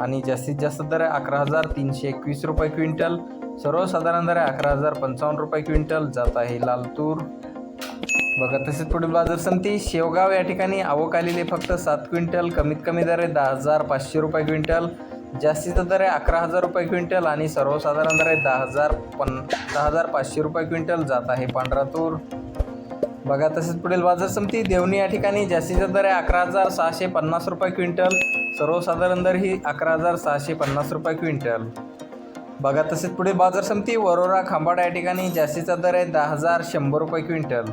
आणि जास्तीत जास्त दर आहे अकरा हजार तीनशे एकवीस रुपये क्विंटल. सर्वसाधारण दर आहे अकरा हजार पंचावन्न रुपये क्विंटल. जात आहे लाल तूर बघा तसेच पुढील बाजार समिती शेवगाव या ठिकाणी आवक आलेली आहे फक्त सात क्विंटल. कमीत कमी दर आहे दहा हजार पाचशे रुपये क्विंटल. जास्तीचा दर आहे अकरा हजार रुपये क्विंटल आणि सर्वसाधारण दर आहे दहा हजार पन दहा हजार पाचशे रुपये क्विंटल. जात आहे पांढरा तूर बघा तसेच पुढील बाजार समिती देवणी या ठिकाणी जास्तीचा दर आहे अकरा हजार सहाशे पन्नास रुपये क्विंटल. सर्वसाधारण दर ही अकरा हजार सहाशे पन्नास रुपये क्विंटल. बघा तसेच पुढील बाजार समिती वरोरा खांबाडा या ठिकाणी जास्तीचा दर आहे दहा हजार शंभर रुपये क्विंटल.